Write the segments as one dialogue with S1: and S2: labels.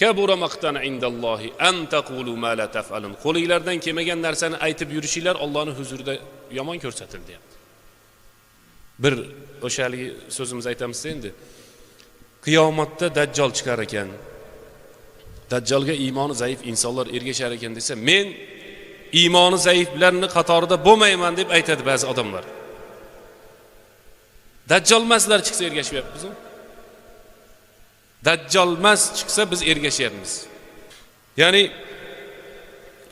S1: kabura maqtan indallohi an taqulu ma la taf'alun. Qo'linglardan kelmagan narsani aytib yurishinglar Allohning huzurida yomon ko'rsatildi. Deyapti bir o'sha haligi so'zimiz aytamiz endi. Qiyomatda dajjol chiqar ekan dajjolga iymoni zaif insonlar ergashar ekan desa men iymoni zaiflarni qatorida bo'lmayman deb aytadi ba'zi odamlar. Dajjolmaslar chiqsa ergashmayapmizmi dajjolmas chiqsa biz ergashyapmiz ya'ni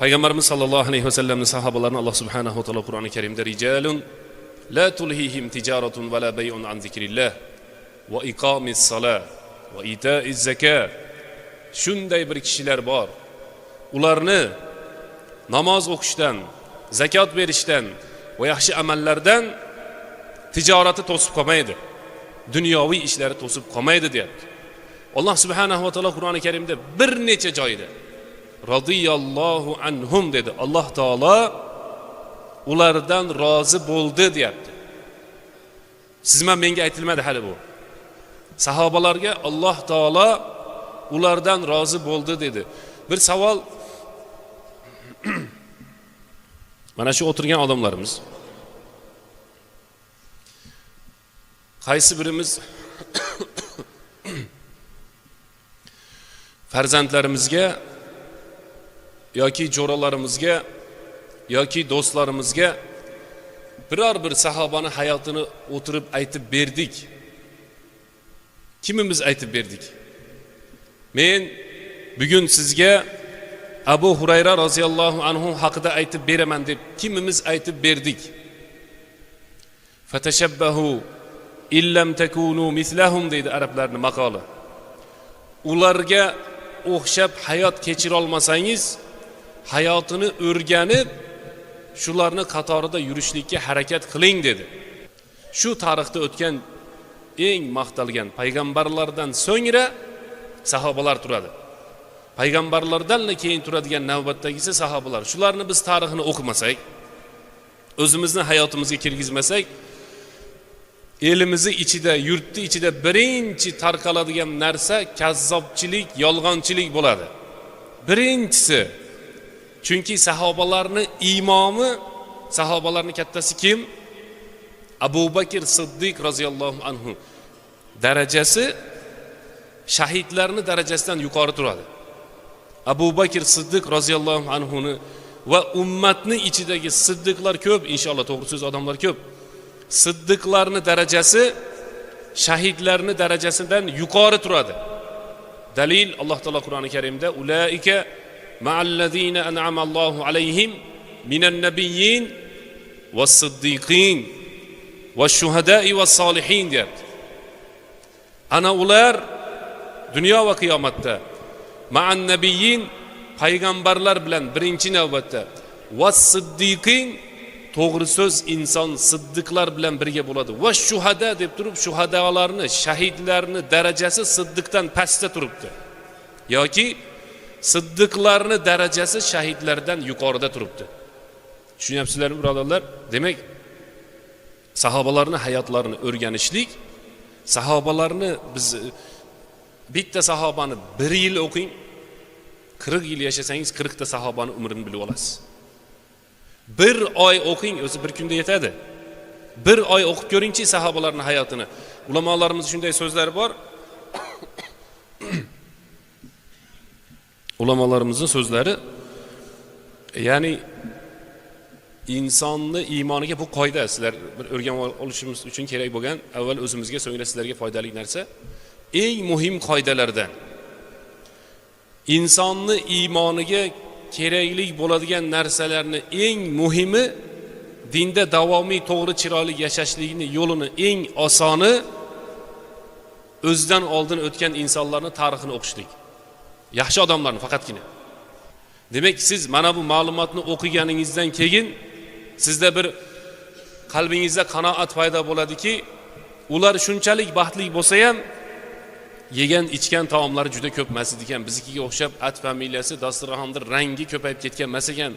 S1: payg'ambarimiz sollallohu alayhi vasallamni sahobalarini alloh subhanahu va taolo qur'oni karimda rijalun la tulhihim tijaratun va la bay'un an zikrillah va iqomis sala va itaiz zaka shunday bir kishilar bor. Ularni namoz o'qishdan zakot berishdan va yaxshi amallardan tijorati to'sib qolmaydi. Dunyoviy ishlari to'sib qolmaydi deyapti. Alloh subhanahu va taolo qur'oni karimda bir necha joyda roziyallohu anhum dedi. Alloh taolo ulardan rozi bo'ldi deyapti. Siz bilan menga aytilmadi hali bu? Sahobalarga alloh taolo ulardan rozi bo'ldi dedi. Bir savol. Mana shu o'tirgan odamlarimiz. Qaysi birimiz farzandlarimizga yoki jo'ralarimizga yoki do'stlarimizga biror bir sahobani hayotini o'tirib aytib berdik. Kimimiz aytib berdik? Men bugun sizga abu hurayra roziyallohu anhu haqida aytib beraman deb kimimiz aytib berdik? Fatashabbahu illam takunu mislahum deydi arablarni maqoli. Ularga o'xshab hayot kechirolmasangiz hayotini o'rganib shularni qatorida yurishlikka harakat qiling dedi. Shu tarixda o'tgan eng maqtalgan payg'ambarlardan so'ngra sahobalar turadi. Payg'ambarlardan keyin turadigan navbatdagisi sahobalar. Shularni biz tarixini o'qimasak o'zimizni hayotimizga kirgizmasak elimizni ichida yurtni ichida birinchi tarqaladigan narsa kazzobchilik yolg'onchilik bo'ladi. Birinchisi chunki sahobalarni imomi sahobalarni kattasi kim? Abu bakr siddiq roziyallohu anhu. Darajasi shahidlarni darajasidan yuqori turadi. Abu bakr siddiq roziyallohu anhuni va ummatni ichidagi siddiqlar ko'p inshaalloh to'g'ri so'z odamlar ko'p. Siddiqlarni darajasi shahidlarni darajasidan yuqori turadi. Dalil alloh taolo qur'oni karimda ulaika ma'allazina an'ama allohu alayhim minan nabiyyin vas siddiqin va shuhadai va solihin deyapti. Ana ular dunyo va qiyomatda ma'an nabiyyin payg'ambarlar bilan birinchi navbatda va siddiqin to'g'ri so'z inson siddiqlar bilan birga bo'ladi. Va shuhada deb turib shuhadolarni shahidlarni darajasi siddiqdan pastda turibdi. Yoki siddiqlarni darajasi shahidlardan yuqorida turibdi. Tushunyapsizlarmi birodarlar? Demak sahobalarni hayotlarini o'rganishlik sahobalarni biz bitta sahobani bir yil o'qing qirq yil yashasangiz qirqta sahobani umrini bilib olasiz. Bir oy o'qing o'zi bir kunda yetadi. Bir oy o'qib ko'ringchi sahobalarni hayotini. Ulamolarimiz shunday so'zlari bor. Ulamolarimizni so'zlari ya'ni insonni iymoniga bu qoida sizlar bir o'rganib olishimiz uchun kerak bo'lgan avval o'zimizga so'ngra sizlarga foydali narsa. Eng muhim qoidalardan insonni iymoniga kerakli bo'ladigan narsalarni eng muhimi dinda davomiy to'g'ri chiroyli yashashlikni yo'lini eng osoni o'zidan oldin o'tgan insonlarni tarixini o'qishlik. Yaxshi odamlarni faqatgina. Demak siz mana bu ma'lumotni o'qiganingizdan keyin sizda bir qalbingizda qanoat paydo bo'ladiki ular shunchalik baxtli bo'lsa ham yegan ichgan taomlari juda ko'p emas ekan. Biznikiga o'xshab at familiyasi dasturxonni rangi ko'payib ketgan emas ekan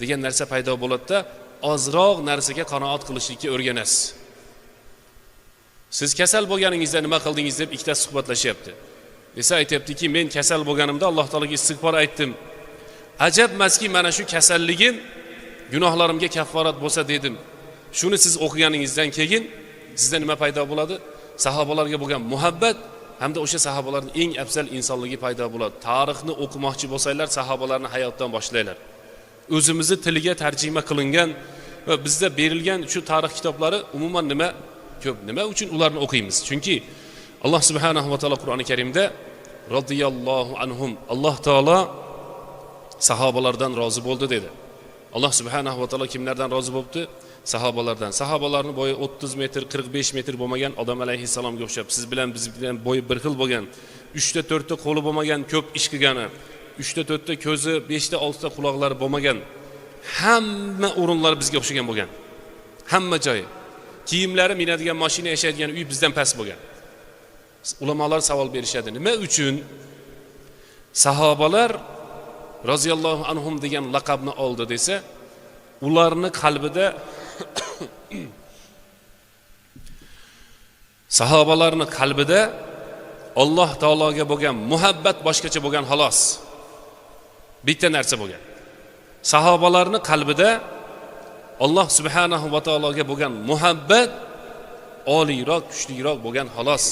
S1: degan narsa paydo bo'ladida ozroq narsaga qanoat qilishlikka o'rganasiz. Siz kasal bo'lganingizda nima qildingiz deb ikkitasi suhbatlashyapti. Desa aytyaptiki men kasal bo'lganimda alloh taologa istig'for aytdim. Ajabmaski mana shu kasalligim gunohlarimga kafforat bo'lsa dedim. Shuni siz o'qiganingizdan keyin sizda nima paydo bo'ladi? Sahobalarga bo'lgan muhabbat hamda o'sha sahobalarni eng afzal insonligi paydo bo'ladi. Tarixni o'qimoqchi bo'lsanglar sahobalarni hayotdan boshlanglar o'zimizni tiliga tarjima qilingan va bizda berilgan shu tarix kitoblari umuman nima ko'p. Nima uchun ularni o'qiymiz? Chunki alloh subhanahu va taolo qur'oni karimda roziyallohu anhum alloh taolo sahobalardan rozi bo'ldi dedi. Alloh subhanahu va taolo kimlardan rozi bo'libdi? Sahobalardan. Sahobalarni bo'yi o'ttiz metr qirq besh metr bo'lmagan odam alayhissalomga o'xshab siz bilan biz bilan bo'yi bir xil bo'lgan uchta to'rtta qo'li bo'lmagan ko'p ish qilgani uchta to'rtta ko'zi beshta oltita quloqlari bo'lmagan hamma o'rinlari bizga o'xshagan bo'lgan hamma joyi kiyimlari minadigan mashina yashaydigan uy bizdan past bo'lgan. Ulamolar savol berishadi nima uchun sahobalar roziyallohu anhum degan laqabni oldi? desa ularni qalbida sahobalarni qalbida alloh taologa bo'lgan muhabbat boshqacha bo'lgan xolos. Bitta narsa bo'lgan. Sahobalarni qalbida alloh subhanahu va taologa bo'lgan muhabbat oliyroq kuchliroq bo'lgan xolos.